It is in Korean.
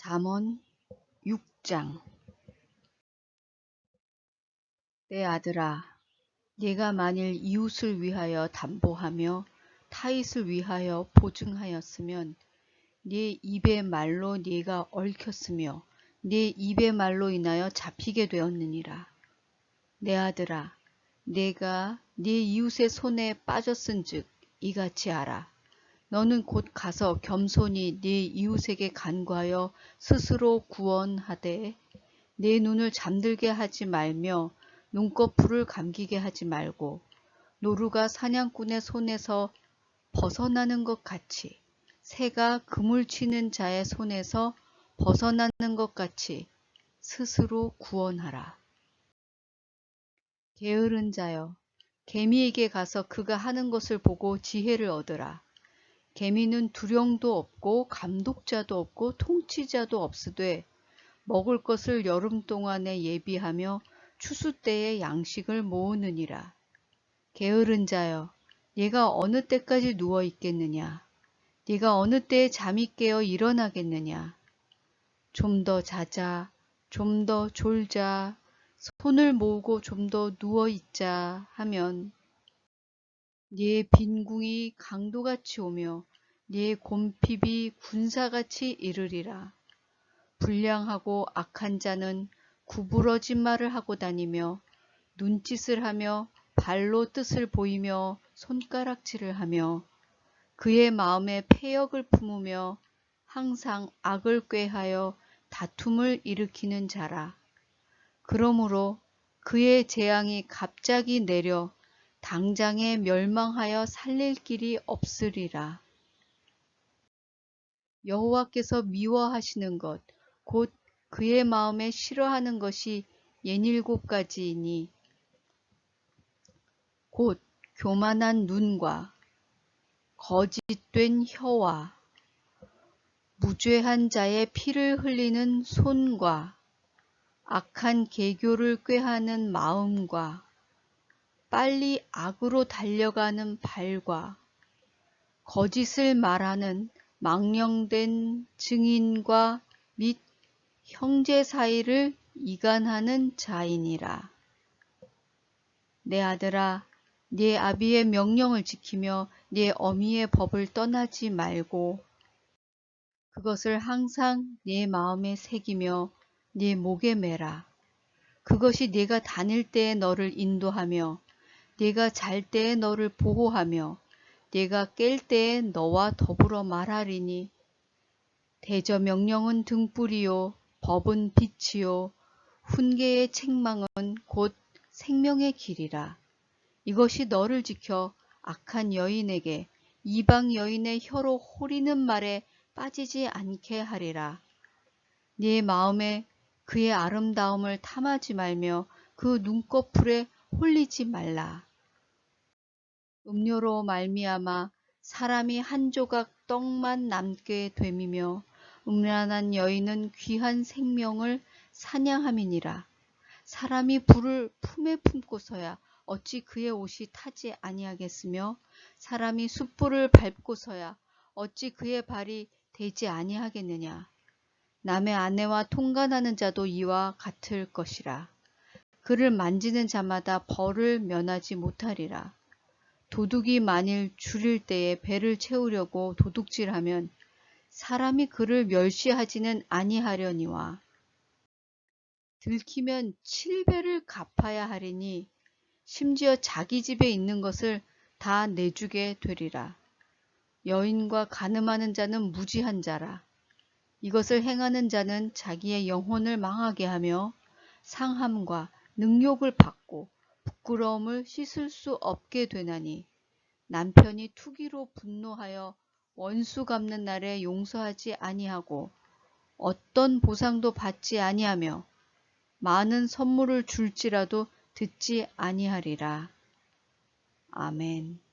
잠언 6장 내 아들아 네가 만일 이웃을 위하여 담보하며 타잇을 위하여 보증하였으면 네 입의 말로 네가 얽혔으며 네 입의 말로 인하여 잡히게 되었느니라. 내 아들아 내가 네 이웃의 손에 빠졌은즉 이같이 하라. 너는 곧 가서 겸손히 네 이웃에게 간구하여 스스로 구원하되 내 눈을 잠들게 하지 말며 눈꺼풀을 감기게 하지 말고 노루가 사냥꾼의 손에서 벗어나는 것 같이 새가 그물 치는 자의 손에서 벗어나는 것 같이 스스로 구원하라. 게으른 자여 개미에게 가서 그가 하는 것을 보고 지혜를 얻으라. 개미는 두령도 없고 감독자도 없고 통치자도 없으되 먹을 것을 여름 동안에 예비하며 추수 때에 양식을 모으느니라. 게으른 자여, 얘가 어느 때까지 누워 있겠느냐? 네가 어느 때에 잠이 깨어 일어나겠느냐? 좀 더 자자, 좀 더 졸자, 손을 모으고 좀 더 누워 있자 하면 네 빈궁이 강도같이 오며 네 곰핍이 군사같이 이르리라. 불량하고 악한 자는 구부러진 말을 하고 다니며 눈짓을 하며 발로 뜻을 보이며 손가락질을 하며 그의 마음에 폐역을 품으며 항상 악을 꾀하여 다툼을 일으키는 자라. 그러므로 그의 재앙이 갑자기 내려 당장에 멸망하여 살릴 길이 없으리라. 여호와께서 미워하시는 것, 곧 그의 마음에 싫어하는 것이 예닐곱 가지이니, 곧 교만한 눈과 거짓된 혀와 무죄한 자의 피를 흘리는 손과 악한 계교를 꾀하는 마음과 빨리 악으로 달려가는 발과 거짓을 말하는 망령된 증인과 및 형제 사이를 이간하는 자이니라. 내 아들아, 네 아비의 명령을 지키며 네 어미의 법을 떠나지 말고 그것을 항상 네 마음에 새기며 네 목에 매라. 그것이 네가 다닐 때에 너를 인도하며 네가 잘 때에 너를 보호하며 네가 깰 때에 너와 더불어 말하리니 대저 명령은 등불이요 법은 빛이요 훈계의 책망은 곧 생명의 길이라 이것이 너를 지켜 악한 여인에게 이방 여인의 혀로 호리는 말에 빠지지 않게 하리라 네 마음에 그의 아름다움을 탐하지 말며 그 눈꺼풀에 홀리지 말라. 음료로 말미암아 사람이 한 조각 떡만 남게 됨이며 음란한 여인은 귀한 생명을 사냥함이니라. 사람이 불을 품에 품고서야 어찌 그의 옷이 타지 아니하겠으며 사람이 숯불을 밟고서야 어찌 그의 발이 되지 아니하겠느냐. 남의 아내와 통관하는 자도 이와 같을 것이라. 그를 만지는 자마다 벌을 면하지 못하리라. 도둑이 만일 줄일 때에 배를 채우려고 도둑질하면 사람이 그를 멸시하지는 아니하려니와 들키면 칠배를 갚아야 하리니 심지어 자기 집에 있는 것을 다 내주게 되리라. 여인과 가늠하는 자는 무지한 자라. 이것을 행하는 자는 자기의 영혼을 망하게 하며 상함과 능욕을 받고 부끄러움을 씻을 수 없게 되나니 남편이 투기로 분노하여 원수 갚는 날에 용서하지 아니하고 어떤 보상도 받지 아니하며 많은 선물을 줄지라도 듣지 아니하리라. 아멘.